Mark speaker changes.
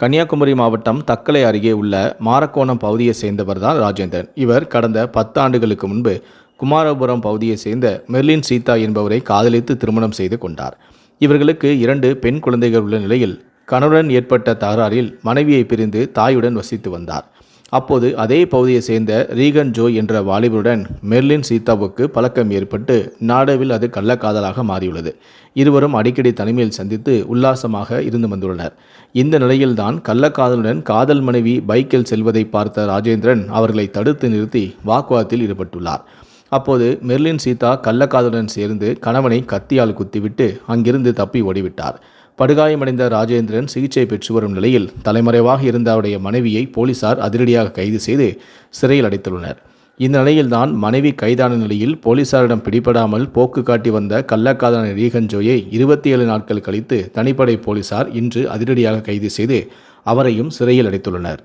Speaker 1: கன்னியாகுமரி மாவட்டம் தக்கலை அருகே உள்ள மாரக்கோணம் பகுதியை சேர்ந்தவர் தான் ராஜேந்திரன். இவர் கடந்த பத்து ஆண்டுகளுக்கு முன்பு குமாரபுரம் பகுதியை சேர்ந்த மெர்லின் சீதா என்பவரை காதலித்து திருமணம் செய்து கொண்டார். இவர்களுக்கு இரண்டு பெண் குழந்தைகள் உள்ள நிலையில் கணவுடன் ஏற்பட்ட தகராறில் மனைவியை பிரிந்து தாயுடன் வசித்து வந்தார். அப்போது அதே பகுதியை சேர்ந்த ரீகன் ஜோய் என்ற வாலிபருடன் மெர்லின் சீதாவுக்கு பழக்கம் ஏற்பட்டு நாடவில் அது கள்ளக்காதலாக மாறியுள்ளது. இருவரும் அடிக்கடி தனிமையில் சந்தித்து உல்லாசமாக இருந்து வந்துள்ளனர். இந்த நிலையில்தான் கள்ளக்காதலுடன் காதல் மனைவி பைக்கில் செல்வதை பார்த்த ராஜேந்திரன் அவர்களை தடுத்து நிறுத்தி வாக்குவாதத்தில் ஈடுபட்டுள்ளார். அப்போது மெர்லின் சீதா கள்ளக்காதலுடன் சேர்ந்து கணவனை கத்தியால் குத்திவிட்டு அங்கிருந்து தப்பி ஓடிவிட்டார். படுகாயமடைந்த ராஜேந்திரன் சிகிச்சை பெற்று வரும் நிலையில் தலைமறைவாக இருந்த அவருடைய மனைவியை போலீசார் அதிரடியாக கைது செய்து சிறையில் அடைத்துள்ளனர். இந்த நிலையில்தான் மனைவி கைதான நிலையில் போலீசாரிடம் பிடிபடாமல் போக்கு காட்டி வந்த கள்ளக்காதலன் ரீகஞ்சோயை இருபத்தி ஏழு நாட்கள் கழித்து தனிப்படை போலீசார் இன்று அதிரடியாக கைது செய்து அவரையும் சிறையில் அடைத்துள்ளனர்.